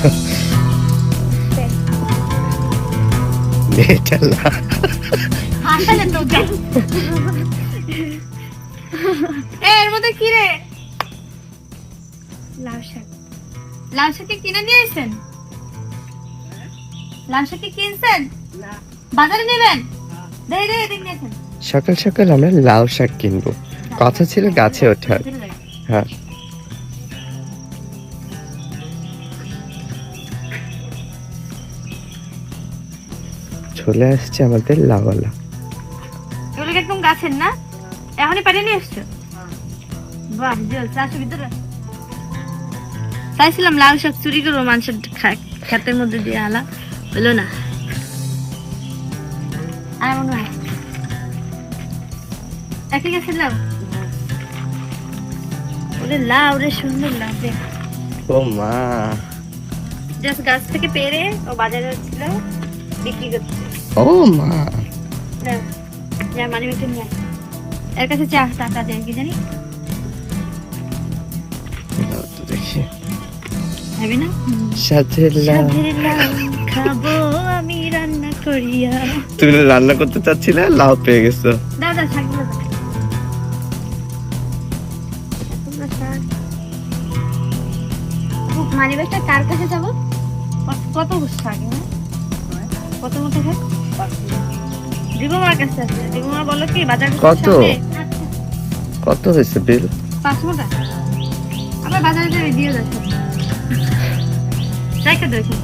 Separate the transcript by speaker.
Speaker 1: তো এ, এর মধ্যে কি রে? লাল শাক। কিনে নিয়ে এসেছেন লাল শাক কি কিনছেন বাজারে নেবেন? দেই দেই এদিক
Speaker 2: সকাল সকাল আমরা লাউ শাক কিনবো। কথা ছিল গাছে ওঠার। হ্যাঁ। চলে আসছে আমাদের
Speaker 1: এগুলো একদম গাছের না? এখনই পাঠিয়ে নিয়ে এসছো? বাহ জল চাষের ভিতরে। চাইছিলাম লাল শাক চুরি করব মানুষের খা- ক্ষেতের মধ্যে দিয়ে আলা। হলো না। আর মনে হয়। একই গাছের লাউ? ওরে লাউ রে সুন্দর লাউ দেখ
Speaker 2: ও মা।
Speaker 1: জাস্ট গাছ থেকে পেরে ও বাজারে ছিল। বিক্রি করতে
Speaker 2: ও মা।
Speaker 1: দাও, যা মানে একটু নিয়ে এর কাছে চা টাকা দেয় কি জানি।
Speaker 2: দেখি।
Speaker 1: না?
Speaker 2: সাথে লাউ।
Speaker 1: খাব আমি রান্না করিয়া।
Speaker 2: তুমি রান্না করতে চাচ্ছিলে লাউ পেয়ে গেছো।
Speaker 1: আপু, মানিব্যাগটা কার কাছে যাব? কত- কত শাক এখানে? কত মতো শাক দিবমার কাছে আছে। দিবমা বলো কি বাজার
Speaker 2: কত? কত হয়েছে বিল
Speaker 1: পাঁচ টাকা। আবার বাজারে দিয়ে যাচ্ছে। রেখে দেবে